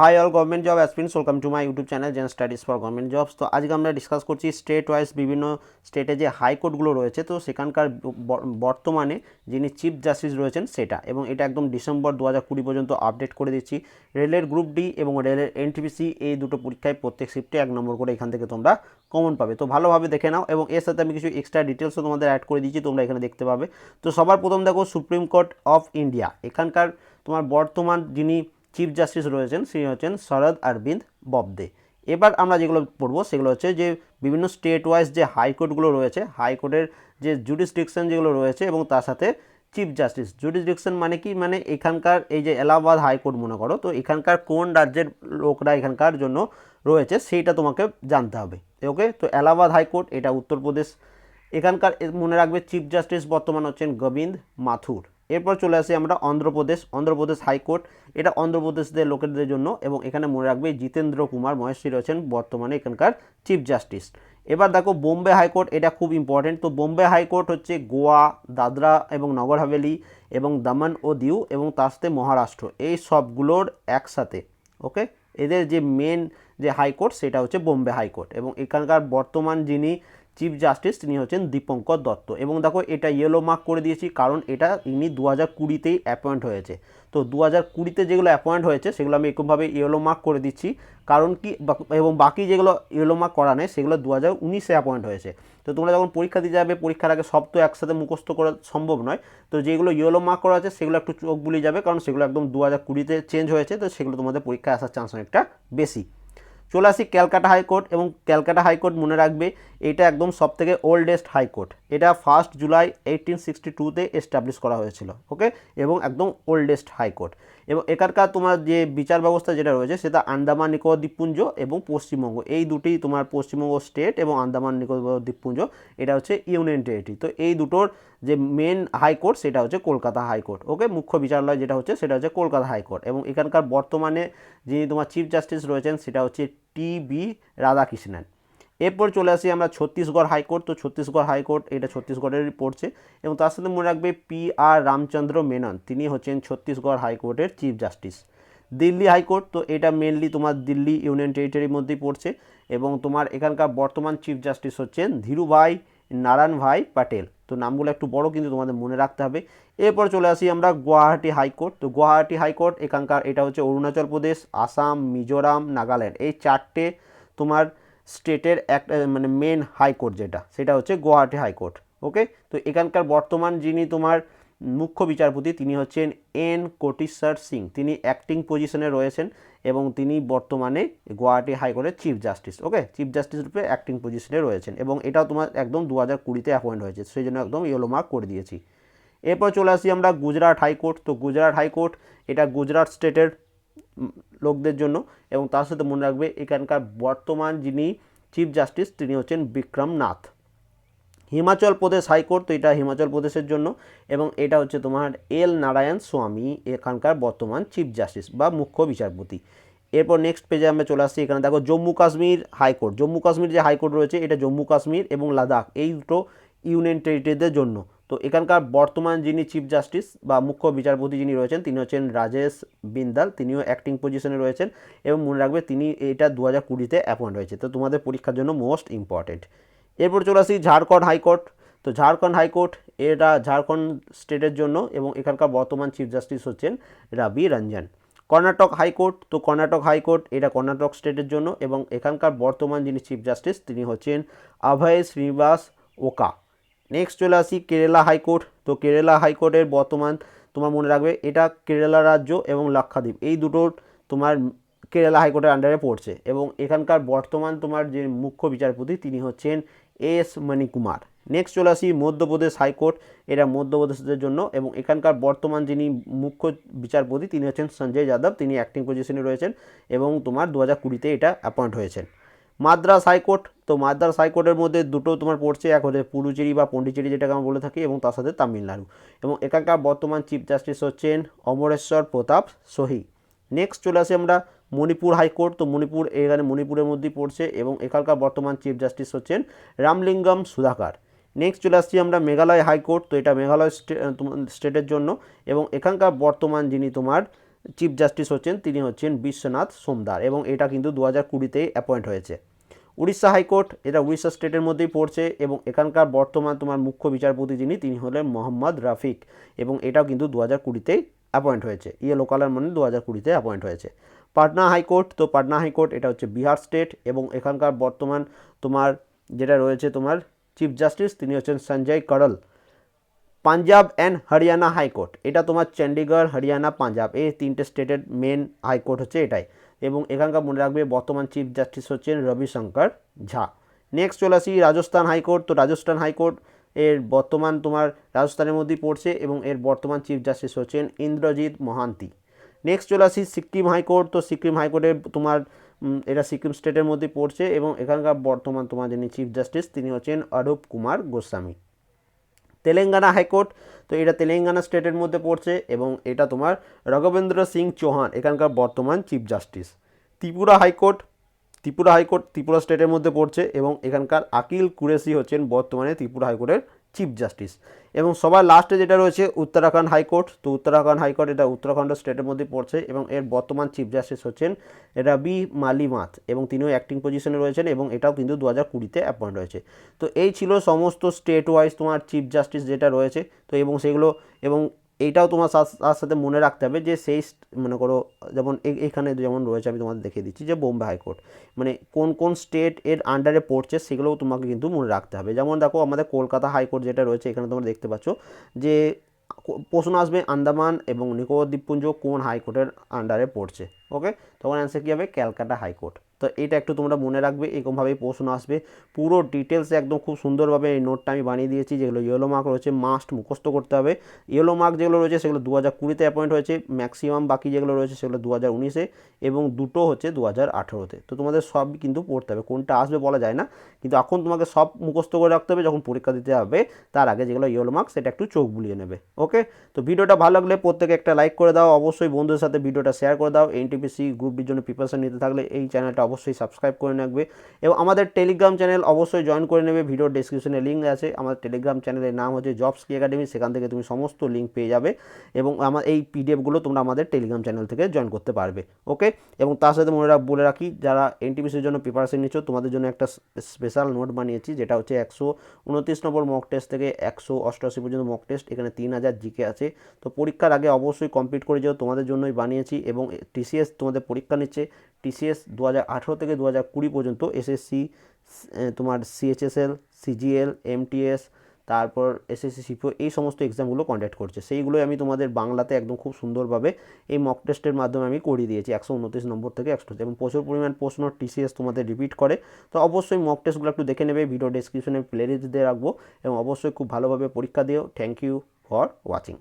Hi all government job aspirants welcome to my YouTube channel Zen studies for government jobs তো আজকে আমরা discuss করছি state wise বিভিন্ন স্টেটে যে হাইকোর্টগুলো রয়েছে, তো সেখানকার বর্তমানে যিনি চিফ জাস্টিস রয়েছেন সেটা। এবং এটা একদম ডিসেম্বর দু হাজার কুড়ি পর্যন্ত আপডেট করে দিচ্ছি। রেলের গ্রুপ ডি এবং রেলের এনটিপিসি এই দুটো পরীক্ষায় প্রত্যেক শিফটে এক নম্বর করে এখান থেকে তোমরা কমন পাবে। তো ভালোভাবে দেখে নাও এবং এর সাথে আমি কিছু এক্সট্রা ডিটেলসও তোমাদের অ্যাড করে দিচ্ছি তোমরা এখানে দেখতে পাবে। তো সবার প্রথম দেখো সুপ্রিম কোর্ট অফ ইন্ডিয়া এখানকার তোমার বর্তমান যিনি চিফ জাস্টিস রয়েছেন, তিনি হচ্ছেন শরদ অরবিন্দ ববদে। এবার আমরা যেগুলো পড়ব, সেগুলো হচ্ছে যে বিভিন্ন স্টেট ওয়াইজ যে হাইকোর্টগুলো রয়েছে হাইকোর্টের যে জুডিসডিকশন যেগুলো রয়েছে এবং তার সাথে চিফ জাস্টিস জুডিসডিকশন মানে কি? মানে এখানকার এই যে এলাহাবাদ হাইকোর্ট মনে করো, তো এখানকার কোন রাজ্যের লোকরা এখানকার জন্য রয়েছে সেইটা তোমাকে জানতে হবে। ওকে তো এলাহাবাদ হাইকোর্ট এটা উত্তরপ্রদেশ। এখানকার মনে রাখবে চিফ জাস্টিস বর্তমান হচ্ছেন গোবিন্দ মাথুর। এরপর চলে আসি আমরা অন্ধ্রপ্রদেশ অন্ধ্রপ্রদেশ হাইকোর্ট। এটা অন্ধ্রপ্রদেশদের লোকেদের জন্য এবং এখানে মনে রাখবে জিতেন্দ্র কুমার মহেশ্বরী রয়েছেন বর্তমানে এখানকার চিফ জাস্টিস এবার দেখো বোম্বে হাইকোর্ট, এটা খুব ইম্পর্টেন্ট তো বোম্বে হাইকোর্ট হচ্ছে গোয়া, দাদরা এবং নগর হাভেলি এবং দমন ও দিউ এবং তার সাথে মহারাষ্ট্র। এই সবগুলোর একসাথে ওকে এদের যে মেন যে হাইকোর্ট, সেটা হচ্ছে বোম্বে হাইকোর্ট এবং এখানকার বর্তমান যিনি চিফ জাস্টিস তিনি হচ্ছেন দীপঙ্কর দত্ত। এবং দেখো, এটা ইয়েলো মার্ক করে দিয়েছি, কারণ এটা ইনি দু হাজার কুড়িতেই অ্যাপয়েন্ট হয়েছে। তো দু হাজার কুড়িতে যেগুলো অ্যাপয়েন্ট হয়েছে, সেগুলো আমি এরকমভাবে ইয়েলো মার্ক করে দিচ্ছি। কারণ কি এবং বাকি যেগুলো ইয়েলো মার্ক করা নেই, সেগুলো দু হাজার উনিশে অ্যাপয়েন্ট হয়েছে। তো তোমরা যখন পরীক্ষা দিতে যাবে, পরীক্ষার আগে সব তো একসাথে মুখস্থ করা সম্ভব নয়। তো যেগুলো ইয়েলো মার্ক করা আছে, সেগুলো একটু চোখ বুলিয়ে যাবে, কারণ সেগুলো একদম দু হাজার কুড়িতে চেঞ্জ হয়েছে, তো সেগুলো তোমাদের পরীক্ষায় আসার চান্স অনেকটা বেশি। চলে আসি ক্যালকাটা হাইকোর্ট এবং ক্যালকাটা হাইকোর্ট মনে রাখবে, এটা একদম সব থেকে ওল্ডেস্ট হাইকোর্ট এটা ফার্স্ট জুলাই এইটিন সিক্সটি টুতে এস্টাবলিশ করা হয়েছিল ওকে এবং একদম ওল্ডেস্ট হাইকোর্ট এবং এখানকার তোমার যে বিচার ব্যবস্থা যেটা রয়েছে, সেটা আন্দামান নিকোবর দ্বীপপুঞ্জ এবং পশ্চিমবঙ্গ। এই দুটি তোমার পশ্চিমবঙ্গ স্টেট এবং আন্দামান নিকোবর দ্বীপপুঞ্জ, এটা হচ্ছে ইউনিয়ন টেরিটরি। তো এই দুটোর যে মেন হাইকোর্ট সেটা হচ্ছে কলকাতা হাইকোর্ট ওকে, মুখ্য বিচারালয় যেটা হচ্ছে, সেটা হচ্ছে কলকাতা হাইকোর্ট এবং এখানকার বর্তমানে যিনি তোমার চিফ জাস্টিস রয়েছেন, সেটা হচ্ছে টি বি রাধাকৃষ্ণন। এরপর চলে আসি আমরা ছত্তিশগড় হাইকোর্ট। তো ছত্তিশগড় হাইকোর্ট, এটা ছত্তিশগড়েরই পড়ছে এবং তার সাথে মনে রাখবে পি আর রামচন্দ্র মেনন, তিনি হচ্ছেন ছত্তিশগড় হাইকোর্টের চিফ জাস্টিস। দিল্লি হাইকোর্ট, তো এটা মেনলি তোমার দিল্লি ইউনিয়ন টেরিটরির মধ্যেই পড়ছে এবং তোমার এখানকার বর্তমান চিফ জাস্টিস হচ্ছেন ধীরুভাই নারায়ণ ভাই প্যাটেল। তো নামগুলো একটু বড় কিন্তু তোমাদের মনে রাখতে হবে। এরপর চলে আসি আমরা গুয়াহাটি হাইকোর্ট। তো গুয়াহাটি হাইকোর্ট, এখানকার এটা হচ্ছে অরুণাচল প্রদেশ, আসাম, মিজোরাম, নাগাল্যান্ড। এই চারটে তোমার স্টেটের একটা মানে মেন হাইকোর্ট যেটা, সেটা হচ্ছে গুয়াহাটি হাইকোর্ট ওকে তো এখানকার বর্তমান যিনি তোমার মুখ্য বিচারপতি, তিনি হচ্ছেন এন কোটিশ্বর সিং। তিনি অ্যাক্টিং পজিশনে রয়েছেন এবং তিনি বর্তমানে গুয়াহাটি হাইকোর্টের chief justice okay chief justice রূপে অ্যাক্টিং পজিশনে রয়েছেন এবং এটাও তোমার একদম দু হাজার কুড়িতে অ্যাপয়েন্ট হয়েছে, সেই জন্য একদম ইয়েলো মার্ক করে দিয়েছি। এরপর চলে আসি আমরা গুজরাট হাইকোর্ট তো গুজরাট হাইকোর্ট এটা গুজরাট স্টেটের লোকদের জন্য এবং তার সাথে মনে রাখবে এখানকার বর্তমান যিনি চিফ জাস্টিস তিনি হচ্ছেন বিক্রম নাথ। হিমাচল প্রদেশ হাইকোর্ট তো এটা হিমাচল প্রদেশের জন্য এবং এটা হচ্ছে তোমার এল নারায়ণ স্বামী এখানকার বর্তমান চিফ জাস্টিস বা মুখ্য বিচারপতি। এরপর নেক্সট পেজে আমরা চলে আসছি, এখানে দেখো জম্মু কাশ্মীর হাইকোর্ট জম্মু কাশ্মীর যে হাইকোর্ট রয়েছে, এটা জম্মু কাশ্মীর এবং লাদাখ এই দুটো ইউনিয়ন টেরিটরিদের জন্য। তো এখানকার বর্তমান যিনি চিফ জাস্টিস বা মুখ্য বিচারপতি যিনি রয়েছেন, তিনি হচ্ছেন রাজেশ বিন্দাল। তিনিও অ্যাক্টিং পজিশনে রয়েছেন এবং মনে রাখবে তিনি এটা দু হাজার কুড়িতে অ্যাপয়েন্ট হয়েছে। তো তোমাদের পরীক্ষার জন্য মোস্ট ইম্পর্টেন্ট এরপর চলে আসি ঝাড়খণ্ড হাইকোর্ট তো ঝাড়খণ্ড হাইকোর্ট এটা ঝাড়খণ্ড স্টেটের জন্য এবং এখানকার বর্তমান চিফ জাস্টিস হচ্ছেন রবি রঞ্জন কর্ণাটক হাইকোর্ট তো কর্ণাটক হাইকোর্ট এটা কর্ণাটক স্টেটের জন্য এবং এখানকার বর্তমান যিনি চিফ জাস্টিস তিনি হচ্ছেন অভয় শ্রীনিবাস ওকা নেক্সট চলে আসি কেরালা হাইকোর্ট তো কেরালা হাইকোর্টের বর্তমান তোমার মনে রাখবে, এটা কেরালা রাজ্য এবং লাক্ষাদ্বীপ। এই দুটোর তোমার কেরালা হাইকোর্টের আন্ডারে পড়ছে এবং এখানকার বর্তমান তোমার যে মুখ্য বিচারপতি তিনি হচ্ছেন এস মণিকুমার। নেক্সট চলে আসি মধ্যপ্রদেশ হাইকোর্ট এটা মধ্যপ্রদেশের জন্য এবং এখানকার বর্তমান যিনি মুখ্য বিচারপতি তিনি হচ্ছেন সঞ্জয় যাদব, তিনি অ্যাক্টিং পজিশনে রয়েছেন এবং তোমার দু হাজার কুড়িতে এটা অ্যাপয়েন্ট হয়েছেন। মাদ্রাস হাইকোর্ট তো মাদ্রাস হাইকোর্টের মধ্যে দুটো তোমার পড়ছে, এক হচ্ছে পুডুচেরি বা পন্ডিচেরি যেটাকে আমরা বলে থাকি এবং তার সাথে তামিলনাড়ু। এবং এখানকার বর্তমান চিফ জাস্টিস হচ্ছেন অমরেশ্বর প্রতাপ সোহি। নেক্সট চলে আসি আমরা মণিপুর হাইকোর্ট তো মণিপুর, এখানে মণিপুরের মধ্যেই পড়ছে এবং এখানকার বর্তমান চিফ জাস্টিস হচ্ছেন রামলিঙ্গম সুধাকার। নেক্সট চলে আসছি আমরা মেঘালয় হাইকোর্ট তো এটা মেঘালয় স্টেটের জন্য এবং এখানকার বর্তমান যিনি তোমার চিফ জাস্টিস হচ্ছেন, তিনি হচ্ছেন বিশ্বনাথ সোমদার এবং এটা কিন্তু দু হাজার কুড়িতেই অ্যাপয়েন্ট হয়েছে। উড়িষ্যা হাইকোর্ট এটা উড়িষ্যা স্টেটের মধ্যেই পড়ছে এবং এখানকার বর্তমান তোমার মুখ্য বিচারপতি যিনি, তিনি হলেন মোহাম্মদ রাফিক এবং এটাও কিন্তু দু হাজার কুড়িতেই অ্যাপয়েন্ট হয়েছে। ইয়েলো কালার মানে দু হাজার কুড়িতে অ্যাপয়েন্ট হয়েছে। পাটনা হাইকোর্ট, তো পাটনা হাইকোর্ট এটা হচ্ছে বিহার স্টেট এবং এখানকার বর্তমান তোমার যেটা রয়েছে তোমার চিফ জাস্টিস তিনি হচ্ছেন সঞ্জয় করল। পাঞ্জাব অ্যান্ড হরিয়ানা হাইকোর্ট, এটা তোমার চণ্ডীগড় হরিয়ানা, পাঞ্জাব, এই তিনটে স্টেটের মেন হাইকোর্ট হচ্ছে এটাই। এবং এখানকার মনে রাখবে বর্তমান চিফ জাস্টিস হচ্ছেন রবিশঙ্কর ঝা। নেক্সট চলে আসি রাজস্থান হাইকোর্ট তো রাজস্থান হাইকোর্ট এর বর্তমান তোমার রাজস্থানের মধ্যেই পড়ছে এবং এর বর্তমান চিফ জাস্টিস হচ্ছেন ইন্দ্রজিৎ মহান্তি। নেক্সট চলে আসি সিকিম হাইকোর্ট তো সিকিম হাইকোর্টের তোমার এটা সিকিম স্টেটের মধ্যে পড়ছে এবং এখানকার বর্তমান তোমার যিনি চিফ জাস্টিস তিনি হচ্ছেন Arup Kumar Goswami. Telangana high court. তো এটা তেলেঙ্গানা স্টেটের মধ্যে পড়ছে এবং এটা তোমার রঘবেন্দ্র সিং চৌহান, এখানকার বর্তমান chief justice. Tripura high court Tripura high court, Tripura স্টেটের মধ্যে পড়ছে এবং এখানকার আকিল কুরেশি হচ্ছেন বর্তমানে ত্রিপুরা হাইকোর্টের চিফ জাস্টিস এবং সবার লাস্টে যেটা রয়েছে, উত্তরাখণ্ড হাইকোর্ট। তো উত্তরাখণ্ড হাইকোর্ট এটা উত্তরাখণ্ড স্টেটের মধ্যে পড়ছে এবং এর বর্তমান চিফ জাস্টিস হচ্ছেন রবি মালিমাথ এবং তিনিও অ্যাক্টিং পজিশনে রয়েছেন এবং এটাও কিন্তু দু হাজার কুড়িতে অ্যাপয়েন্ট হয়েছে। তো এই ছিল সমস্ত স্টেট ওয়াইজ তোমার চিফ জাস্টিস যেটা রয়েছে। তো এবং সেগুলো এবং এইটাও তোমার তার সাথে মনে রাখতে হবে যে সেই মনে করো, যেমন এখানে যেমন রয়েছে, আমি তোমাদের দেখিয়ে দিচ্ছি যে বোম্বে হাইকোর্ট মানে কোন কোন স্টেট এর আন্ডারে পড়ছে সেগুলোও তোমাকে কিন্তু মনে রাখতে হবে। যেমন দেখো, আমাদের কলকাতা হাইকোর্ট যেটা রয়েছে, এখানে তোমরা দেখতে পাচ্ছ যে প্রশ্ন আসবে আন্দামান এবং নিকোবর দ্বীপপুঞ্জ কোন হাইকোর্টের আন্ডারে পড়ছে ওকে তখন অ্যান্সার কী হবে? Calcutta high court. তো এটা একটু তোমরা মনে রাখবে, এরকমভাবেই প্রশ্ন আসবে। পুরো ডিটেলস একদম খুব সুন্দরভাবে এই নোটটা আমি বানিয়ে দিয়েছি, যেগুলো ইয়েলো মার্ক রয়েছে মাস্ট মুখস্থ করতে হবে। ইয়েলো মার্ক যেগুলো রয়েছে, সেগুলো দু হাজার কুড়িতে অ্যাপয়েন্ট হয়েছে ম্যাক্সিমাম বাকি যেগুলো রয়েছে, সেগুলো দু হাজার উনিশে এবং দুটো হচ্ছে দু হাজার আঠেরোতে। তো তোমাদের সব কিন্তু পড়তে হবে, কোনটা আসবে বলা যায় না, কিন্তু এখন তোমাকে সব মুখস্থ করে রাখতে হবে, যখন পরীক্ষা দিতে হবে, তার আগে যেগুলো ইয়েলো মার্ক সেটা একটু চোখ বুলিয়ে নেবে ওকে তো ভিডিওটা ভালো লাগলে প্রত্যেকে একটা লাইক করে দাও, অবশ্যই বন্ধুদের সাথে ভিডিওটা শেয়ার করে দাও এনটিপিসি গ্রুপটির জন্য প্রিপারেশন নিতে থাকলে এই চ্যানেলটা অবশ্যই সাবস্ক্রাইব করে রাখবে। এবং আমাদের টেলিগ্রাম চ্যানেল অবশ্যই জয়েন করে নেবে। ভিডিও ডিসক্রিপশনে লিঙ্ক আছে। আমাদের টেলিগ্রাম চ্যানেলের নাম হচ্ছে জবস কি একাডেমি সেখান থেকে তুমি সমস্ত লিঙ্ক পেয়ে যাবে। এবং আমার এই পিডিএফগুলো তোমরা আমাদের টেলিগ্রাম চ্যানেল থেকে জয়েন করতে পারবে। ওকে এবং তার সাথে মনে রাখ বলে রাখি, যারা এনটিপিসির জন্য প্রিপারেশন নিচ্ছ, তোমাদের জন্য একটা স্পেশাল নোট বানিয়েছি, যেটা হচ্ছে একশো উনত্রিশ নম্বর মক টেস্ট থেকে একশো অষ্টআশি পর্যন্ত মক টেস্ট এখানে তিন হাজার জিকে আছে। তো পরীক্ষার আগে অবশ্যই কমপ্লিট করে যেও। তোমাদের জন্যই বানিয়েছি এবং টিসিএস তোমাদের পরীক্ষা নিচ্ছে। টিসিএস দু হাজার আঠেরো থেকে দু হাজার কুড়ি পর্যন্ত এসএসসি তোমার সিএইচএসএল সিজিএল এমটিএস তারপর এসএসসি সিপিও এই সমস্ত এক্সামগুলো কন্ডাক্ট করছে। সেইগুলোই আমি তোমাদের বাংলাতে একদম খুব সুন্দরভাবে এই মক টেস্টের মাধ্যমে আমি করিয়ে দিয়েছি, একশো উনত্রিশ নম্বর থেকে একশো, এবং প্রচুর পরিমাণ প্রশ্ন টিসিএস তোমাদের রিপিট করে। তো অবশ্যই মক টেস্টগুলো একটু দেখে নেবে ভিডিও ডেসক্রিপশনে প্লে লিস্ট দিয়ে রাখব, এবং অবশ্যই খুব ভালোভাবে পরীক্ষা দিও। Thank you for watching